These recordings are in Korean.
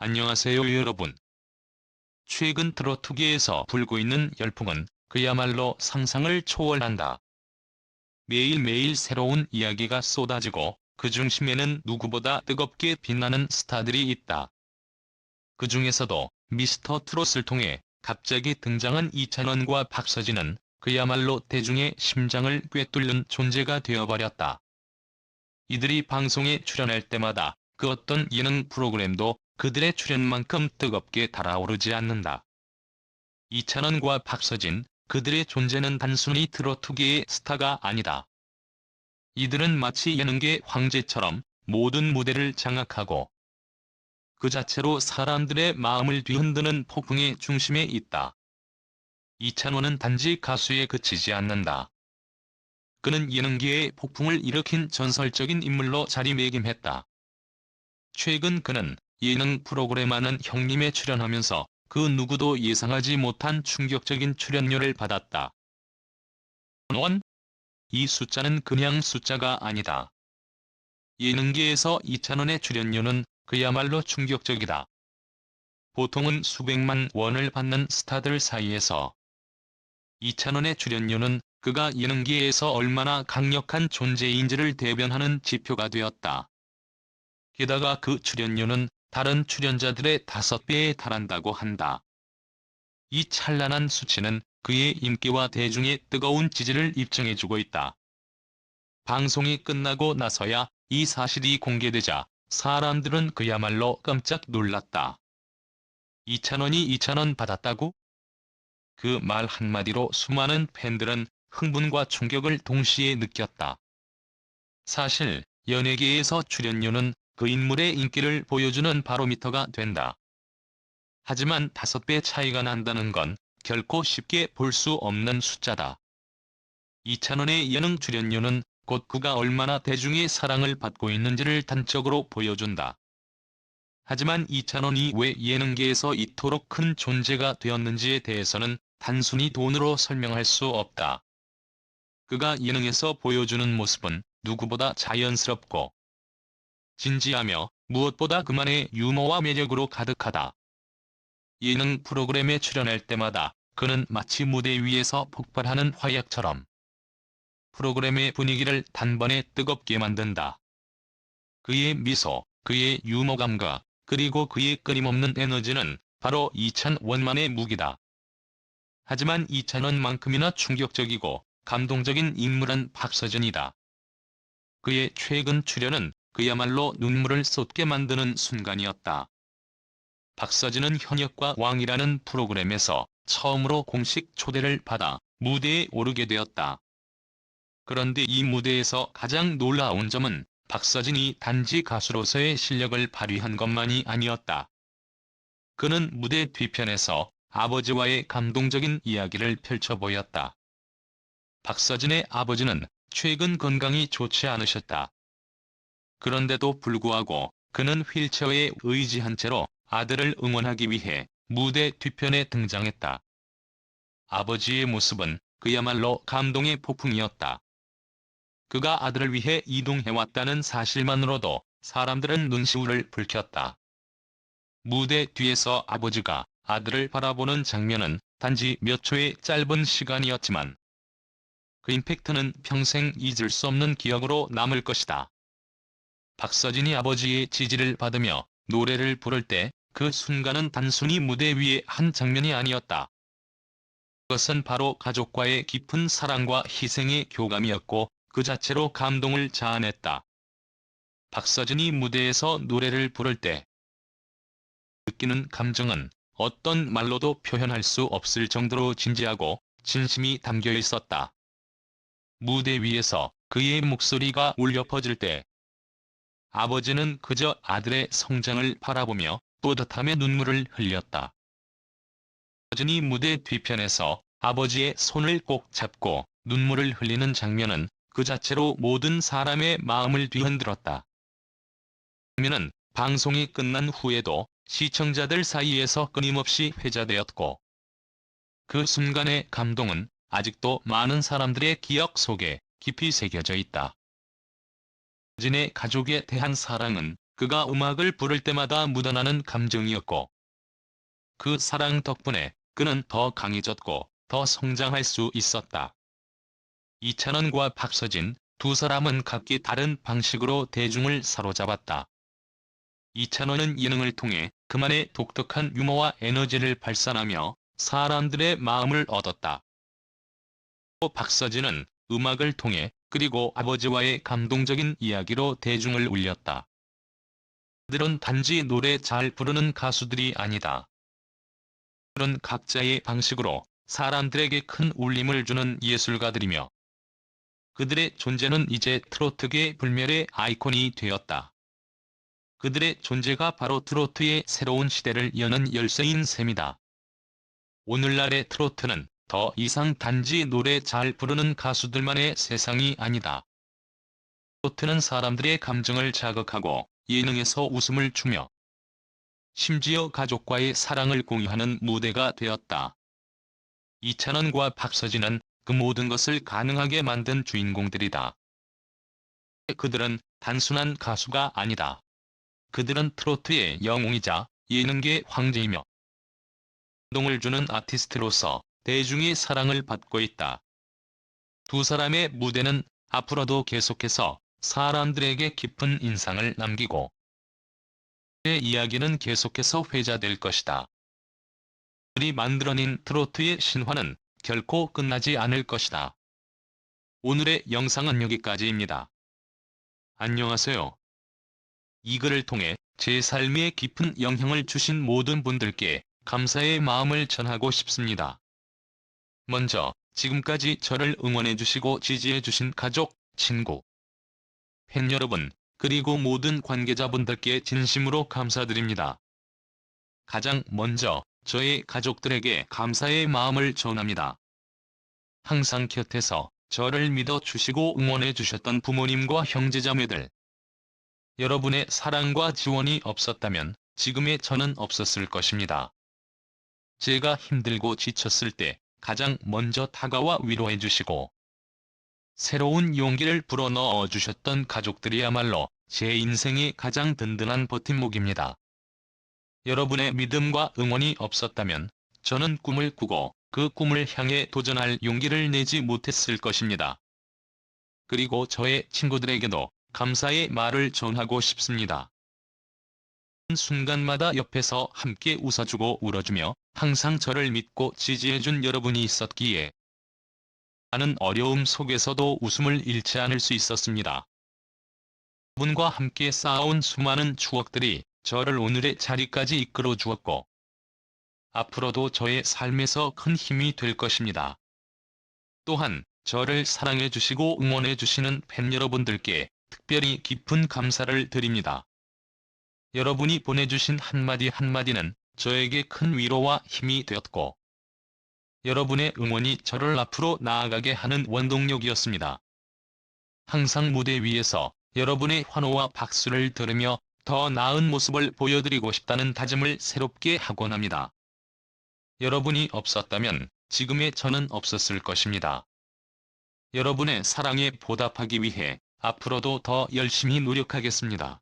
안녕하세요 여러분. 최근 트로트계에서 불고 있는 열풍은 그야말로 상상을 초월한다. 매일매일 새로운 이야기가 쏟아지고 그 중심에는 누구보다 뜨겁게 빛나는 스타들이 있다. 그 중에서도 미스터 트롯을 통해 갑자기 등장한 이찬원과 박서진은 그야말로 대중의 심장을 꿰뚫는 존재가 되어버렸다. 이들이 방송에 출연할 때마다 그 어떤 예능 프로그램도 그들의 출연만큼 뜨겁게 달아오르지 않는다. 이찬원과 박서진, 그들의 존재는 단순히 트로트계의 스타가 아니다. 이들은 마치 예능계 황제처럼 모든 무대를 장악하고 그 자체로 사람들의 마음을 뒤흔드는 폭풍의 중심에 있다. 이찬원은 단지 가수에 그치지 않는다. 그는 예능계의 폭풍을 일으킨 전설적인 인물로 자리매김했다. 최근 그는 예능 프로그램 하는 형님에 출연하면서 그 누구도 예상하지 못한 충격적인 출연료를 받았다. 원? 이 숫자는 그냥 숫자가 아니다. 예능계에서 이찬원의 출연료는 그야말로 충격적이다. 보통은 수백만 원을 받는 스타들 사이에서 이찬원의 출연료는 그가 예능계에서 얼마나 강력한 존재인지를 대변하는 지표가 되었다. 게다가 그 출연료는 다른 출연자들의 다섯 배에 달한다고 한다. 이 찬란한 수치는 그의 인기와 대중의 뜨거운 지지를 입증해주고 있다. 방송이 끝나고 나서야 이 사실이 공개되자 사람들은 그야말로 깜짝 놀랐다. 2천원이 2천원 받았다고? 그 말 한마디로 수많은 팬들은 흥분과 충격을 동시에 느꼈다. 사실 연예계에서 출연료는 그 인물의 인기를 보여주는 바로미터가 된다. 하지만 다섯 배 차이가 난다는 건 결코 쉽게 볼 수 없는 숫자다. 이찬원의 예능 출연료는 곧 그가 얼마나 대중의 사랑을 받고 있는지를 단적으로 보여준다. 하지만 이찬원이 왜 예능계에서 이토록 큰 존재가 되었는지에 대해서는 단순히 돈으로 설명할 수 없다. 그가 예능에서 보여주는 모습은 누구보다 자연스럽고 진지하며 무엇보다 그만의 유머와 매력으로 가득하다. 예능 프로그램에 출연할 때마다 그는 마치 무대 위에서 폭발하는 화약처럼 프로그램의 분위기를 단번에 뜨겁게 만든다. 그의 미소, 그의 유머 감각, 그리고 그의 끊임없는 에너지는 바로 이찬 원만의 무기다. 하지만 이찬 원만큼이나 충격적이고 감동적인 인물은 박서진이다. 그의 최근 출연은 그야말로 눈물을 쏟게 만드는 순간이었다. 박서진은 현역과 왕이라는 프로그램에서 처음으로 공식 초대를 받아 무대에 오르게 되었다. 그런데 이 무대에서 가장 놀라운 점은 박서진이 단지 가수로서의 실력을 발휘한 것만이 아니었다. 그는 무대 뒤편에서 아버지와의 감동적인 이야기를 펼쳐 보였다. 박서진의 아버지는 최근 건강이 좋지 않으셨다. 그런데도 불구하고 그는 휠체어에 의지한 채로 아들을 응원하기 위해 무대 뒤편에 등장했다. 아버지의 모습은 그야말로 감동의 폭풍이었다. 그가 아들을 위해 이동해왔다는 사실만으로도 사람들은 눈시울을 붉혔다. 무대 뒤에서 아버지가 아들을 바라보는 장면은 단지 몇 초의 짧은 시간이었지만 그 임팩트는 평생 잊을 수 없는 기억으로 남을 것이다. 박서진이 아버지의 지지를 받으며 노래를 부를 때 그 순간은 단순히 무대 위의 한 장면이 아니었다. 그것은 바로 가족과의 깊은 사랑과 희생의 교감이었고 그 자체로 감동을 자아냈다. 박서진이 무대에서 노래를 부를 때 느끼는 감정은 어떤 말로도 표현할 수 없을 정도로 진지하고 진심이 담겨 있었다. 무대 위에서 그의 목소리가 울려 퍼질 때 아버지는 그저 아들의 성장을 바라보며 뿌듯함에 눈물을 흘렸다. 서진이 무대 뒤편에서 아버지의 손을 꼭 잡고 눈물을 흘리는 장면은 그 자체로 모든 사람의 마음을 뒤흔들었다. 장면은 방송이 끝난 후에도 시청자들 사이에서 끊임없이 회자되었고 그 순간의 감동은 아직도 많은 사람들의 기억 속에 깊이 새겨져 있다. 진의 가족에 대한 사랑은 그가 음악을 부를 때마다 묻어나는 감정이었고 그 사랑 덕분에 그는 더 강해졌고 더 성장할 수 있었다. 이찬원과 박서진 두 사람은 각기 다른 방식으로 대중을 사로잡았다. 이찬원은 예능을 통해 그만의 독특한 유머와 에너지를 발산하며 사람들의 마음을 얻었다. 또 박서진은 음악을 통해 그리고 아버지와의 감동적인 이야기로 대중을 울렸다. 그들은 단지 노래 잘 부르는 가수들이 아니다. 그들은 각자의 방식으로 사람들에게 큰 울림을 주는 예술가들이며 그들의 존재는 이제 트로트계 불멸의 아이콘이 되었다. 그들의 존재가 바로 트로트의 새로운 시대를 여는 열쇠인 셈이다. 오늘날의 트로트는 더 이상 단지 노래 잘 부르는 가수들만의 세상이 아니다. 트로트는 사람들의 감정을 자극하고 예능에서 웃음을 주며 심지어 가족과의 사랑을 공유하는 무대가 되었다. 이찬원과 박서진은 그 모든 것을 가능하게 만든 주인공들이다. 그들은 단순한 가수가 아니다. 그들은 트로트의 영웅이자 예능계 황제이며 감동을 주는 아티스트로서 대중의 사랑을 받고 있다. 두 사람의 무대는 앞으로도 계속해서 사람들에게 깊은 인상을 남기고 그의 이야기는 계속해서 회자될 것이다. 그들이 만들어낸 트로트의 신화는 결코 끝나지 않을 것이다. 오늘의 영상은 여기까지입니다. 안녕하세요. 이 글을 통해 제 삶에 깊은 영향을 주신 모든 분들께 감사의 마음을 전하고 싶습니다. 먼저 지금까지 저를 응원해주시고 지지해주신 가족, 친구, 팬 여러분, 그리고 모든 관계자분들께 진심으로 감사드립니다. 가장 먼저 저의 가족들에게 감사의 마음을 전합니다. 항상 곁에서 저를 믿어주시고 응원해주셨던 부모님과 형제자매들. 여러분의 사랑과 지원이 없었다면 지금의 저는 없었을 것입니다. 제가 힘들고 지쳤을 때 가장 먼저 다가와 위로해 주시고 새로운 용기를 불어넣어 주셨던 가족들이야말로 제 인생의 가장 든든한 버팀목입니다. 여러분의 믿음과 응원이 없었다면 저는 꿈을 꾸고 그 꿈을 향해 도전할 용기를 내지 못했을 것입니다. 그리고 저의 친구들에게도 감사의 말을 전하고 싶습니다. 순간마다 옆에서 함께 웃어주고 울어주며 항상 저를 믿고 지지해준 여러분이 있었기에 많은 어려움 속에서도 웃음을 잃지 않을 수 있었습니다. 분과 함께 쌓아온 수많은 추억들이 저를 오늘의 자리까지 이끌어 주었고 앞으로도 저의 삶에서 큰 힘이 될 것입니다. 또한 저를 사랑해 주시고 응원해 주시는 팬 여러분들께 특별히 깊은 감사를 드립니다. 여러분이 보내주신 한마디 한마디는 저에게 큰 위로와 힘이 되었고 여러분의 응원이 저를 앞으로 나아가게 하는 원동력이었습니다. 항상 무대 위에서 여러분의 환호와 박수를 들으며 더 나은 모습을 보여드리고 싶다는 다짐을 새롭게 하곤 합니다. 여러분이 없었다면 지금의 저는 없었을 것입니다. 여러분의 사랑에 보답하기 위해 앞으로도 더 열심히 노력하겠습니다.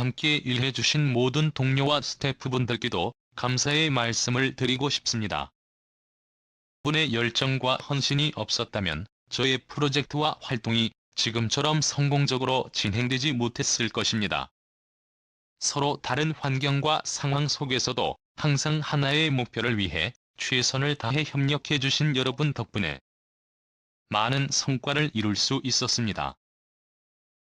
함께 일해 주신 모든 동료와 스태프분들께도 감사의 말씀을 드리고 싶습니다. 분의 열정과 헌신이 없었다면 저의 프로젝트와 활동이 지금처럼 성공적으로 진행되지 못했을 것입니다. 서로 다른 환경과 상황 속에서도 항상 하나의 목표를 위해 최선을 다해 협력해 주신 여러분 덕분에 많은 성과를 이룰 수 있었습니다.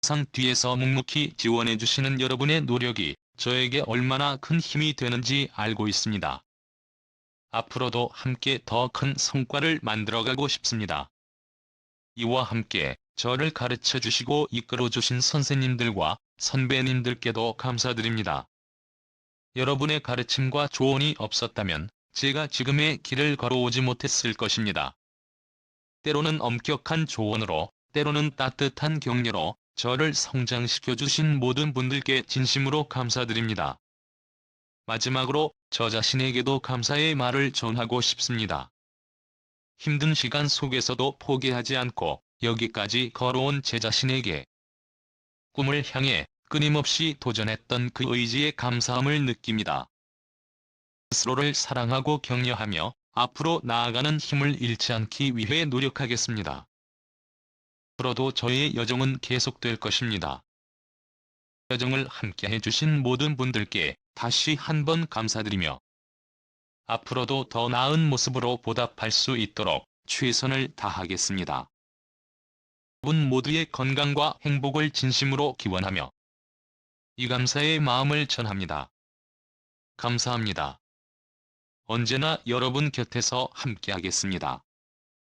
항상 뒤에서 묵묵히 지원해 주시는 여러분의 노력이 저에게 얼마나 큰 힘이 되는지 알고 있습니다. 앞으로도 함께 더 큰 성과를 만들어가고 싶습니다. 이와 함께 저를 가르쳐 주시고 이끌어 주신 선생님들과 선배님들께도 감사드립니다. 여러분의 가르침과 조언이 없었다면 제가 지금의 길을 걸어오지 못했을 것입니다. 때로는 엄격한 조언으로, 때로는 따뜻한 격려로 저를 성장시켜 주신 모든 분들께 진심으로 감사드립니다. 마지막으로 저 자신에게도 감사의 말을 전하고 싶습니다. 힘든 시간 속에서도 포기하지 않고 여기까지 걸어온 제 자신에게 꿈을 향해 끊임없이 도전했던 그 의지에 감사함을 느낍니다. 스스로를 사랑하고 격려하며 앞으로 나아가는 힘을 잃지 않기 위해 노력하겠습니다. 앞으로도 저의 여정은 계속될 것입니다. 여정을 함께 해주신 모든 분들께 다시 한번 감사드리며 앞으로도 더 나은 모습으로 보답할 수 있도록 최선을 다하겠습니다. 여러분 모두의 건강과 행복을 진심으로 기원하며 이 감사의 마음을 전합니다. 감사합니다. 언제나 여러분 곁에서 함께하겠습니다.